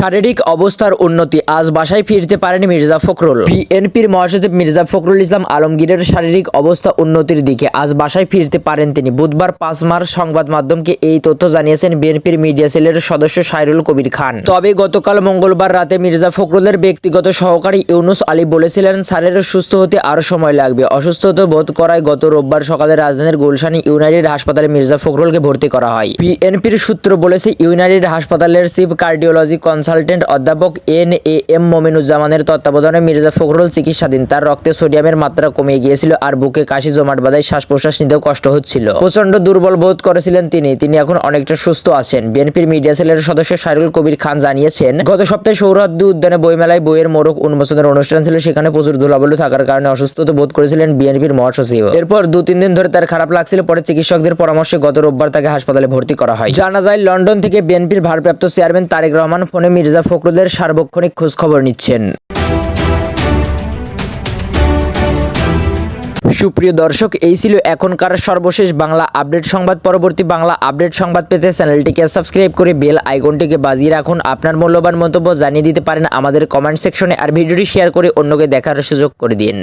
শারীরিক অবস্থার উন্নতি। আজ বাসায় ফিরতে পারেন মির্জা ফখরুল। বিএনপির মহাসচিব মির্জা ফখরুল ইসলাম আলমগীরের শারীরিক অবস্থা উন্নতির দিকে আজ বাসায় ফিরতে পারেন তিনি। বুধবার পাঁচ মার্চ সংবাদ মাধ্যমকে এই তথ্য জানিয়েছেন বিএনপির মিডিয়া সেলের সদস্য সাইরুল কবির খান। তবে গতকাল মঙ্গলবার রাতে মির্জা ফখরুলের ব্যক্তিগত সহকারী ইউনুস আলী বলেছিলেন, স্যারের সুস্থ হতে আরও সময় লাগবে। অসুস্থতা বোধ করায় গত রোববার সকালে রাজধানীর গুলশানি ইউনাইটেড হাসপাতালে মির্জা ফখরুলকে ভর্তি করা হয়। বিএনপির সূত্র বলেছে, ইউনাইটেড হাসপাতালের চিফ কার্ডিওলজি কনসালটেন্ট অধ্যাপক এন এ এম মোমিনুজ্জামানের তত্ত্বাবধানে মির্জা ফখরুল চিকিৎসাধীন। তার রক্তে সোডিয়ামের মাত্রা কমে গিয়েছিল আর বুকে কাশি, জমাট বাঁধায় শ্বাস প্রশ্বাস নিতেও কষ্ট হচ্ছিল। প্রচণ্ড দুর্বল বোধ করেছিলেন তিনি। তিনি এখন অনেকটা সুস্থ আছেন। বিএনপির মিডিয়া সেলের সদস্য শাহরুল কবির খান জানিয়েছেন, গত সপ্তাহে সৌরাদ্দি উদ্যানে বইমেলায় বইয়ের মোড়ক উন্মোচনের অনুষ্ঠান ছিল। সেখানে প্রচুর ধুলাবলু থাকার কারণে অসুস্থতা বোধ করেছিলেন বিএনপির মহাসচিব। এরপর দু তিন দিন ধরে তার খারাপ লাগছিল। পরে চিকিৎসকদের পরামর্শে গত রোববার তাকে হাসপাতালে ভর্তি করা হয়। জানা যায়, লন্ডন থেকে বিএনপির ভারপ্রাপ্ত চেয়ারম্যান তারেক রহমান ফোনে মির্জা ফখরুলের সার্বক্ষণিক খোঁজখবর নিচ্ছেন। সুপ্রিয় দর্শক, এই ছিল এখনকার সর্বশেষ বাংলা আপডেট সংবাদ। পরবর্তী বাংলা আপডেট সংবাদ পেতে চ্যানেলটিকে সাবস্ক্রাইব করে বেল আইকনটিকে বাজিয়ে রাখুন। আপনার মূল্যবান মন্তব্য জানিয়ে দিতে পারেন আমাদের কমেন্ট সেকশনে আর ভিডিওটি শেয়ার করে অন্যকে দেখার সুযোগ করে দিন।